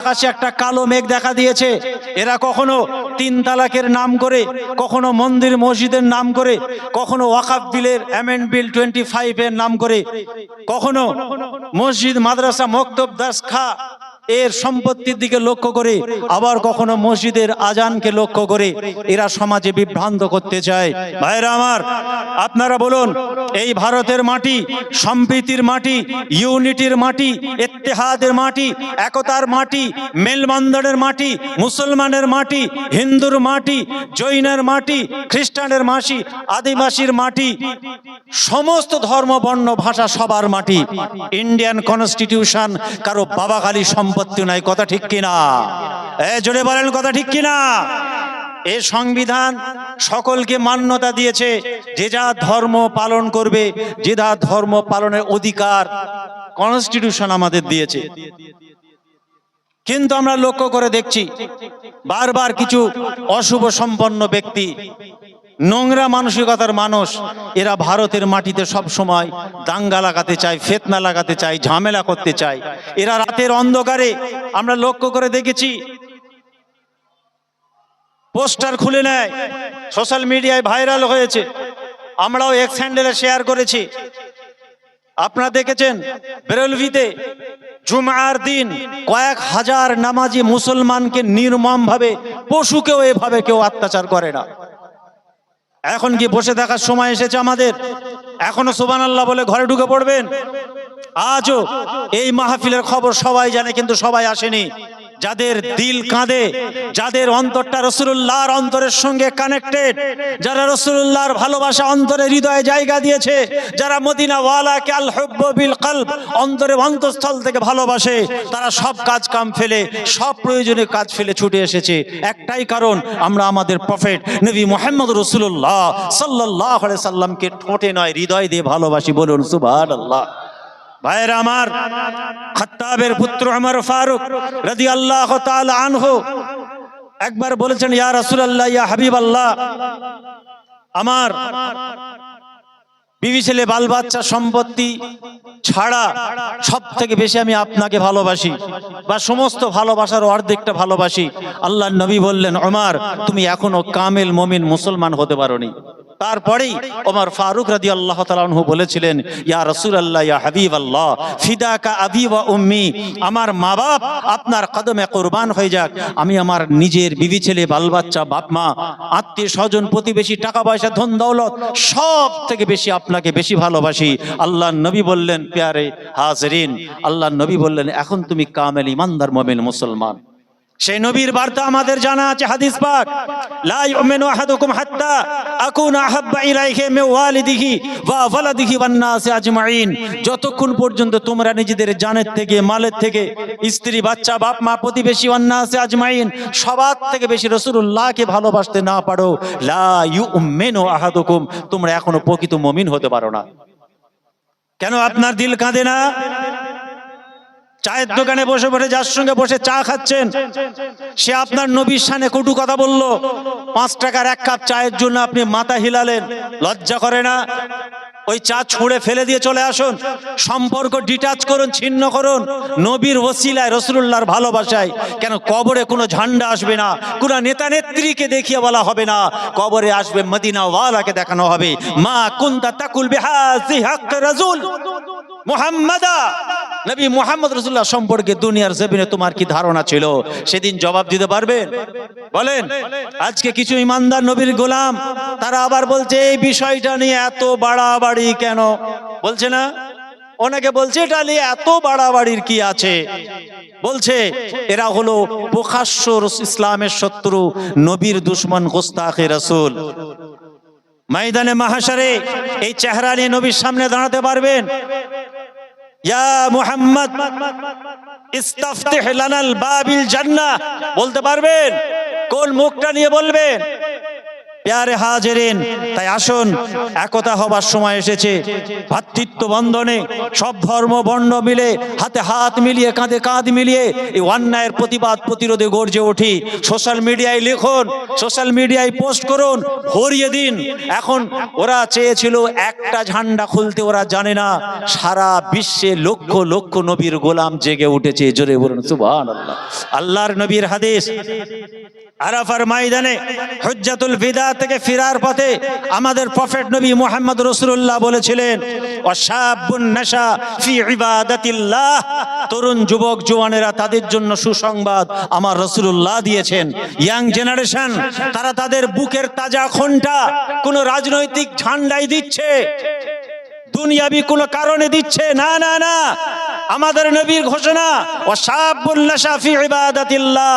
আকাশে একটা কালো মেঘ দেখা দিয়েছে। এরা কখনো তিন তালাকের নাম করে, কখনো মন্দির মসজিদের নাম করে, কখনো ওয়াকাফ বিলের অ্যামেন্ড বিল টোয়েন্টি ফাইভ এর নাম করে, কখনো মসজিদ, মাদ্রাসা, মক্তব, দাসখা এর সম্পত্তির দিকে লক্ষ্য করে, আবার কখনো মসজিদের আজানকে লক্ষ্য করে, এরা সমাজে বিভ্রান্ত করতে চায়। ভাইরা আমার, আপনারা বলুন এই ভারতের মাটি, সম্প্রীতির মাটি, ইউনিটির মাটি, ইত্তেহাদের মাটি, একতার মাটি, মেলবন্ধনের মাটি, মুসলমানের মাটি, হিন্দুর মাটি, জৈনের মাটি, খ্রিস্টানের মাটি, আদিবাসীর মাটি, সমস্ত ধর্ম, বর্ণ, ভাষা সবার মাটি। ইন্ডিয়ান কনস্টিটিউশন কারও বাবাখালী সম্পত্তি নাই, কথা ঠিক কিনা? এ, জোরে বলেন, কথা ঠিক কিনা? এ সংবিধান সকলকে মান্যতা দিয়েছে, যে যা ধর্ম পালন করবে, যে যা ধর্ম পালনের অধিকার কনস্টিটিউশন আমাদের দিয়েছে। কিন্তু আমরা লক্ষ্য করে দেখছি, বারবার কিছু অশুভ সম্পন্ন ব্যক্তি, নোংরা মানসিকতার মানুষ, এরা ভারতের মাটিতে সব সময় দাঙ্গা লাগাতে চায়, ফেতনা লাগাতে চায়, ঝামেলা করতে চায়। এরা রাতের অন্ধকারে আমরা লক্ষ্য করে দেখেছি পোস্টার খুলে নেয়। সোশ্যাল মিডিয়ায় ভাইরাল হয়েছে। আমরাও এক স্যান্ডেলে শেয়ার করেছি। আপনারা দেখেছেন, বেরলভিতে জুমার দিন কয়েক হাজার নামাজি মুসলমানকে নির্মম ভাবে পশুকেও এভাবে কেউ অত্যাচার করে না। এখন কি বসে থাকার সময় এসেছে আমাদের? এখনও সোবান আল্লাহ বলে ঘরে ঢুকে পড়বেন? আজও এই মাহফিলের খবর সবাই জানে, কিন্তু সবাই আসেনি। যাদের দিল কাঁদে, যাদের অন্তরটা রসুল্লাহর অন্তরের সঙ্গে কানেক্টেড যারা রসুল্লাহর ভালোবাসা অন্তরে হৃদয়ে জায়গা দিয়েছে, যারা মদিনা ওয়ালাকে আল হুব্ব বিল কলব অন্তরে অন্তঃস্থল থেকে ভালোবাসে, তারা সব কাজ কাম ফেলে, সব প্রয়োজনীয় কাজ ফেলে ছুটে এসেছে। একটাই কারণ, আমরা আমাদের প্রফেট নবী মোহাম্মদ রসুল্লাহ সাল্লাহ সাল্লামকে ঠোঁটে নয়, হৃদয় দিয়ে ভালোবাসি, বলুন সুবহানাল্লাহ। ভাইয়ের আমার, খত্তাবের পুত্র আমার ফারুক রাদি আল্লাহ আনহু একবার বলেছেন, ইয়া রাসূলুল্লাহ, ইয়া হাবিব আল্লাহ আমার বিবি ছেলে, বাল বাচ্চা সম্পত্তি ছাড়া সব থেকে বেশি আমি আপনাকে ভালোবাসি বা সমস্ত ভালোবাসার অর্ধেকটা ভালোবাসি। আল্লাহ নবী বললেন ওমার তুমি এখনও কামেল মমিন মুসলমান হতে পারোনি। তারপরেই ওমর ফারুক রাদি আল্লাহ তালু বলেছিলেন, ইয়া রসুল আল্লাহ ইয়া হাবিব আল্লাহ ফিদাকা আবি ওয়া উম্মি, আমার মা বাপ আপনার কদমে কোরবান হয়ে যাক। আমি আমার নিজের বিবি ছেলে বাল বাচ্চা বাপ মা আত্মীয় স্বজন, প্রতিবেশী টাকা পয়সা ধন দৌলত সব থেকে বেশি আপনাকে বেশি ভালোবাসি। আল্লাহ নবী বললেন, পেয়ারে হাজরিন আল্লাহ নবী বললেন, এখন তুমি কামেল, ইমানদার, মমিন, মুসলমান। সেই নবীর বার্তা আমাদের জানা আছে, হাদিস পাক। লা ইউমিনু আহাদুকুম হাত্তা আকুনা আহাব্বা ইলাইহি মিন ওয়ালিদিহি ওয়া ওয়ালাদিহি ওয়ান নাস আজমাইন। যতক্ষণ পর্যন্ত তোমরা নিজেদের জানের থেকে, মালের থেকে, স্ত্রী, বাচ্চা, বাপ, মা, প্রতিবেশী, ওয়ান নাস আজমাইন, সবার থেকে বেশি রাসূলুল্লাহকে ভালোবাসতে না পারো, লা ইউমিনু আহাদুকুম। তোমরা এখনও প্রকৃত মুমিন হতে পারো না। কেন আপনার দিল কাঁদে না? চায়ের দোকানে বসে বসে যার সঙ্গে বসে চা খাচ্ছেন, সে আপনার নবীর সানে কটু কথা বলল, পাঁচ টাকার এক কাপ চায়ের জন্য আপনি মাথা হিলালেন, লজ্জা করে না? ওই চা ছুঁড়ে ফেলে দিয়ে চলে আসুন, সম্পর্ক ডিটাচ করুন, ছিন্ন করুন, নবীর ওসিলায়, রসুল্লাহর ভালোবাসায়। কেন কবরে কোনো ঝান্ডা আসবে না, কোনো নেতা নেত্রীকে দেখিয়ে বলা হবে না, কবরে আসবে মদিনা ওয়ালাকে দেখানো হবে। মা কুন্তা তাকুল বিহাজি রাজুল। মুহাম্মাদা! নবী মোহাম্মদ রসুল্লাহ সম্পর্কে দুনিয়ার জমিনে তোমার কি ধারণা ছিল? সেদিন জবাব দিতে পারবেন বলেন, আজকে কিছু ইমানদার নবীর গোলাম, তারা আবার বলছে, এই বিষয়টা নিয়ে এত বাড়াবাড়ি কেন? বলছে না? অনেকে বলছে, এটা নিয়ে এত বাড়াবাড়ির কি আছে? বলছে, এরা হলো প্রকাশ্য ইসলামের শত্রু, নবীর দুশ্মন গোস্তাখে রাসূল। ময়দানে মাহাসারে এই চেহারা নিয়ে নবীর সামনে দাঁড়াতে পারবেন? ইয়া বাবিল বলতে পারবেন? কোন মুখটা নিয়ে বলবেন? পেয়ারে হাজেরিন। তাই আসুন, একতা হবার সময় এসেছে। ভাতৃত্ব বন্ধনে সব ধর্ম বর্ণ মিলে, হাতে হাত মিলিয়ে, কাঁধে কাঁধ মিলিয়ে এই অন্যায়ের প্রতিবাদ প্রতিরোধে গর্জে উঠি। সোশ্যাল মিডিয়ায় লিখুন, সোশ্যাল মিডিয়ায় পোস্ট করুন, ভরিয়ে দিন। এখন ওরা চেয়েছিল একটা ঝান্ডা খুলতে, ওরা জানে না, সারা বিশ্বে লক্ষ লক্ষ নবীর গোলাম জেগে উঠেছে। জোরে বলুন, সুবহানাল্লাহ। আল্লাহর নবীর হাদিস। আরাফার ময়দানে হজ্জাতুল বিদা থেকে ফিরার পথে আমাদের প্রফেট নবী মোহাম্মদ রসুল্লাহ বলেছিলেন ফি তরুণ যুবক জওয়ানেরা তাদের জন্য সুসংবাদ আমার রসুল্লাহ দিয়েছেন। ইয়াং জেনারেশন, তারা তাদের বুকের তাজা খুনটা কোন রাজনৈতিক ঝান্ডাই দিচ্ছে, দুনিয়াবি কোনো কারণে দিচ্ছে। না না না, আমাদের নবীর ঘোষণা ওয়াসাবুল্লাহ ফি ইবাদাতিল্লাহ।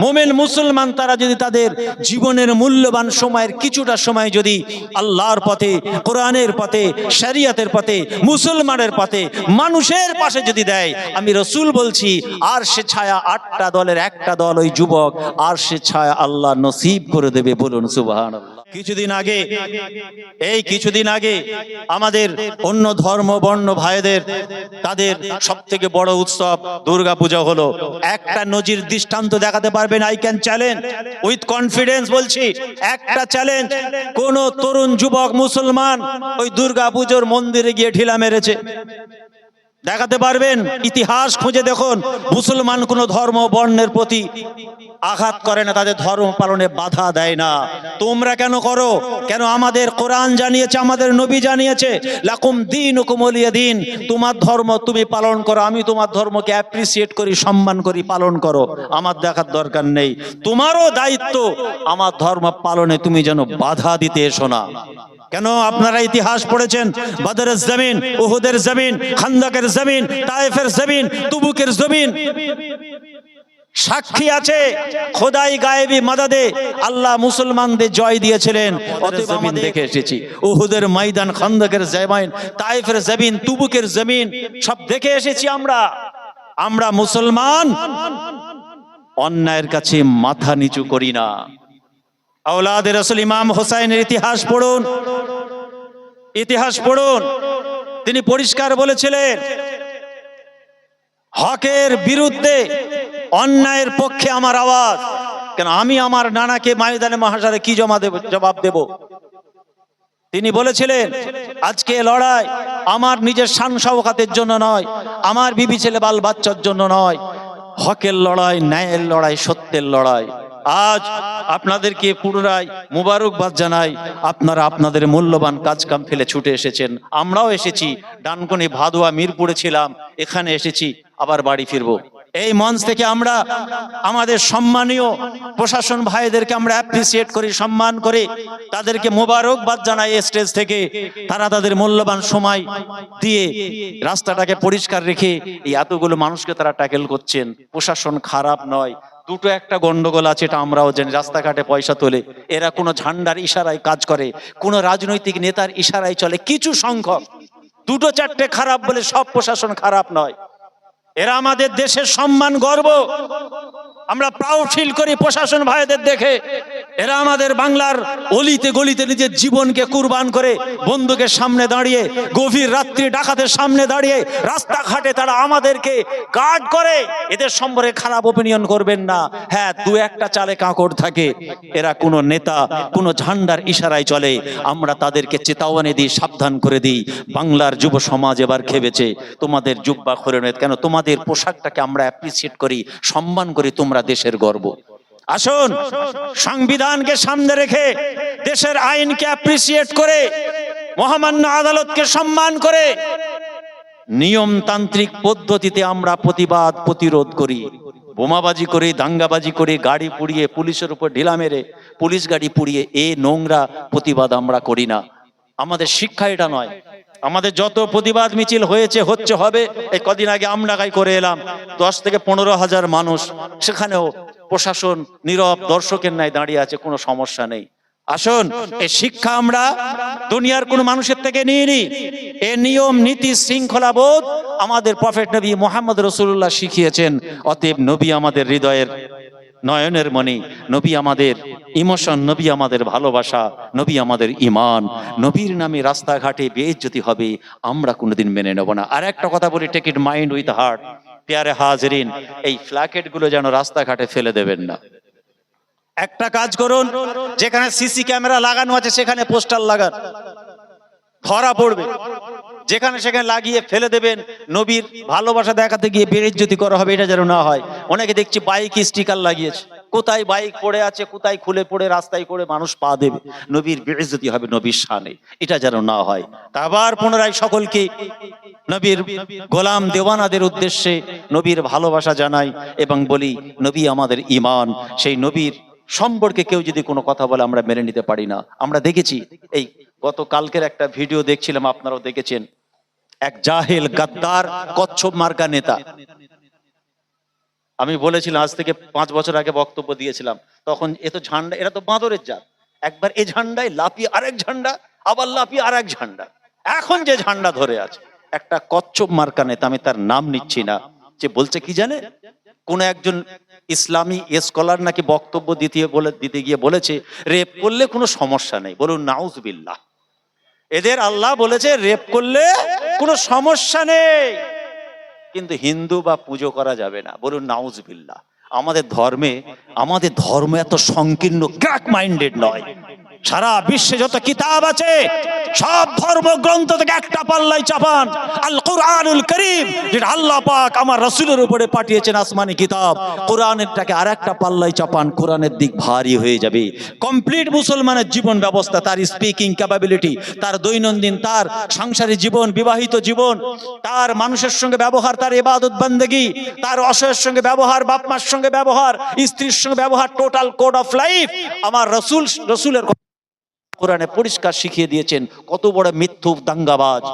মোমেন মুসলমান, তারা যদি তাদের জীবনের মূল্যবান সময়ের কিছুটা সময় যদি আল্লাহর পথে, কোরআনের পথে, শরিয়াতের পথে, মুসলমানের পথে, মানুষের পাশে যদি দেয়, আমি রসুল বলছি, আর সে ছায়া আটটা দলের একটা দল ওই যুবক, আর সে ছায়া আল্লাহ নসিব করে দেবে, বলুন সুবাহান কিছুদিন আগে, এই কিছুদিন আগে আমাদের অন্য ধর্ম বর্ণ ভাইদের তাদের সব থেকে বড় উৎসব দুর্গা পূজা হলো। একটা নজির দৃষ্টান্ত দেখাতে পারবেন I can challenge with confidence বলছি, একটা চ্যালেঞ্জ কোন তরুণ যুবক মুসলমান ওই দুর্গা পুজোর মন্দিরে গিয়ে ঢিলা মেরেছে। দেখাতে পারবেন? ইতিহাস খুঁজে দেখুন। মুসলমান কোন ধর্ম বর্ণের প্রতি আঘাত করে না, তাদের ধর্ম পালনে বাধা দেয় না। তোমরা কেন করো? কেন আমাদের কোরআন জানিয়েছে, আমাদের নবী জানিয়েছে? লাকুম দিন হুকুমলিয়া দিন তোমার ধর্ম তুমি পালন করো, আমি তোমার ধর্মকে অ্যাপ্রিসিয়েট করি, সম্মান করি, পালন করো। আমার দেখার দরকার নেই। তোমারও দায়িত্ব, আমার ধর্ম পালনে তুমি যেন বাধা দিতে এসো না। কেন আপনারা ইতিহাস পড়েছেন? বাদরের জমিন, উহুদের জমিন, খান্দাকের জমিন তায়েফের জমিন তুবুকের জমিন। সাক্ষী আছে খোদাই গায়েবী মাদাদে আল্লাহ মুসলমানদের জয় দিয়েছিলেন। অতএব জমিন দেখে এসেছি। উহুদের ময়দান খান্দাকের জমিন তায়েফের জমিন তুবুকের জমিন সব দেখে এসেছি আমরা। আমরা মুসলমান অন্যায়ের কাছে মাথা নিচু করি না। আওলাদের রসুল ইমাম হোসাইনের ইতিহাস পড়ুন। ইতিহাস পড়ুন। তিনি পরিষ্কার বলেছিলেন, হকের বিরুদ্ধে অন্যায়ের পক্ষে আমার আওয়াজ। কেন, আমি আমার নানাকে ময়দানে মহাসারে কি জমা দেব জবাব দেব? তিনি বলেছিলেন, আজকে লড়াই আমার নিজের শান জন্য নয়, আমার বিবি ছেলে বাল বাচ্চার জন্য নয়। হকের লড়াই, ন্যায়ের লড়াই, সত্যের লড়াই। আজ আপনাদেরকে পুনরায় মুবারকবাদ জানাই, আপনারা আপনাদের মূল্যবান কাজ কাম ফেলে ছুটে এসেছেন। আমরাও এসেছি ডানকুনি ভাদুয়া মিরপুরে ছিলাম, এখানে এসেছি, আবার বাড়ি ফিরবো। এই মঞ্চ থেকে আমরা আমাদের সম্মানীয় প্রশাসন ভাইদেরকে আমরা অ্যাপ্রিসিয়েট করি, সম্মান করি, তাদেরকে মোবারকবাদ জানাই স্টেজ থেকে। তারা তাদের মূল্যবান সময় দিয়ে রাস্তাটাকে পরিষ্কার রেখে এই এতগুলো মানুষকে তারা ট্যাকেল করছেন। প্রশাসন খারাপ নয় দুটো একটা গন্ডগোল আছে, এটা আমরাও জানি। রাস্তাঘাটে পয়সা তোলে, এরা কোনো ঝান্ডার ইশারায় কাজ করে, কোনো রাজনৈতিক নেতার ইশারায় চলে, কিছু সংখ্যক। দুটো চারটে খারাপ বলে সব প্রশাসন খারাপ নয়। এরা আমাদের দেশের সম্মান গর্ব। আমরা প্রাউড ফিল করি প্রশাসন ভাইদের দেখে। এরা আমাদের বাংলার অলিতে গলিতে নিজের জীবনকে কুরবান করে বন্ধুকের সামনে দাঁড়িয়ে, গভীর রাত্রি ডাকাতের সামনে দাঁড়িয়ে রাস্তাঘাটে তারা আমাদেরকে গার্ড করে। এদের সম্পর্কে খারাপ ওপিনিয়ন করবেন না। হ্যাঁ দু একটা চালে কাঁকড় থাকে। এরা কোনো নেতা, কোনো ঝান্ডার ইশারায় চলে। আমরা তাদেরকে চেতাওয়ানি দিই সাবধান করে দিই। বাংলার যুব সমাজ এবার খেবেছে তোমাদের জুব্বা করে কেন? তোমাদের পোশাকটাকে আমরা অ্যাপ্রিসিয়েট করি, সম্মান করি তোমরা। দেশের গর্ব। আসুন, সংবিধানকে সামনে রেখে দেশের আইনকে অ্যাপ্রিসিয়েট করে, মহামান্য আদালতকে সম্মান করে নিয়মতান্ত্রিক পদ্ধতিতে আমরা প্রতিবাদ, প্রতিরোধ করি। বোমাবাজি করে, দাঙ্গাবাজি করে, গাড়ি পুড়িয়ে, পুলিশের উপর ঢিলা মেরে, পুলিশ গাড়ি পুড়িয়ে, এ নোংরা প্রতিবাদ আমরা করি না। আমাদের শিক্ষা এটা নয় আমাদের যত প্রতিবাদ মিছিল হয়েছে, হচ্ছে, হবে, এই কদিন আগে আমরা গাই করে এলাম। দশ থেকে পনেরো হাজার মানুষ সেখানেও প্রশাসন নীরব, দর্শকের ন্যায় দাঁড়িয়ে আছে, কোনো সমস্যা নেই। আসুন, এই শিক্ষা আমরা দুনিয়ার কোন মানুষের থেকে নিয়ে নি এ নিয়ম, নীতি, শৃঙ্খলা বোধ আমাদের প্রফেট নবী মোহাম্মদ রসুল্লাহ শিখিয়েছেন, অতএব নবী আমাদের হৃদয়ের নয়নের মণি, নবী আমাদের ইমোশন, নবী আমাদের ভালোবাসা, নবী আমাদের ইমান নবীর নামে রাস্তাঘাটে বেইজ্জতি হবে, আমরা কোনোদিন মেনে নেব না। আর একটা কথা বলি take it mind with heart পেয়ারে হাজরিন, এই ফ্ল্যাকেটগুলো যেন রাস্তাঘাটে ফেলে দেবেন না। একটা কাজ করুন, যেখানে সিসি ক্যামেরা লাগানো আছে, সেখানে পোস্টার লাগান। ধরা পড়বে। যেখানে সেখানে লাগিয়ে ফেলে দেবেন, নবীর ভালোবাসা দেখাতে গিয়ে বেরেজ্জতি করা হবে, এটা যেন না হয়। অনেকে দেখছি বাইক স্টিকার লাগিয়েছে। কোথায় বাইক পড়ে আছে, কোথায় খুলে পড়ে, রাস্তায় করে মানুষ পা দেবে। নবীর বেরেজ্জতি হবে নবীর শানে, এটা যেন না হয়। আবার পুনরায় সকলকে নবীর গোলাম দেওয়ানাদের উদ্দেশ্যে নবীর ভালোবাসা জানাই এবং বলি, নবী আমাদের ইমান সেই নবীর সম্পর্কে কেউ যদি কোনো কথা বলে আমরা মেনে নিতে পারি না। আমরা দেখেছি, এই গত কালকের একটা ভিডিও দেখছিলাম, আপনারাও দেখেছেন। এক জাহেল, গাদ্দার, কচ্ছপ মার্কা নেতা। আমি বলেছিলাম, আজ থেকে পাঁচ বছর আগে বক্তব্য দিয়েছিলাম, তখন এ তো ঝান্ডা, এরা তো বাঁদরের জাত। একবার এ ঝান্ডায় লাফিয়ে আরেক ঝান্ডা, আবার লাফিয়ে আরেক ঝান্ডা। এখন যে ঝান্ডা ধরে আছে, একটা কচ্ছপ মার্কা নেতা, আমি তার নাম নিচ্ছি না, যে বলছে কি জানে? কোন একজন ইসলামী স্কলার নাকি বক্তব্য দিতে বলে, দিতে গিয়ে বলেছে, রেপ করলে কোনো সমস্যা নেই, বলুন নাউজবিল্লাহ। এদের আল্লাহ বলেছে, রেপ করলে কোনো সমস্যা নেই। কিন্তু হিন্দু বা পুজো করা যাবে না। বলুন, নাউজবিল্লাহ। আমাদের ধর্মে, আমাদের ধর্ম এত সংকীর্ণ ক্র্যাক মাইন্ডেড নয়। সারা বিশ্বে যত কিতাব আছে, সব ধর্মগ্রন্থ থেকে একটা পাল্লাই চাপান। আল কোরআনুল করিম, যেটা আল্লাহ পাক আমার রসুলের উপরে পাঠিয়েছেন আসমানি কিতাব। কোরআনেরটাকে আর একটা পাল্লাই চাপান, কোরআনের দিক ভারী হয়ে যাবে। কমপ্লিট মুসলমানের জীবন ব্যবস্থা, তার স্পিকিং ক্যাপাবিলিটি তার দৈনন্দিন, তার সাংসারিক জীবন, বিবাহিত জীবন, তার মানুষের সঙ্গে ব্যবহার, তার এবাদত বন্দেগি, তার অসহায়ের সঙ্গে ব্যবহার বাপ মার সঙ্গে ব্যবহার, স্ত্রীর সঙ্গে ব্যবহার টোটাল কোড অফ লাইফ আমার রসুল, রসুলের কোরআনে পরিষ্কার শিখিয়ে দিয়েছেন কত বড় মিথ্যুক দাঙ্গাবাজ।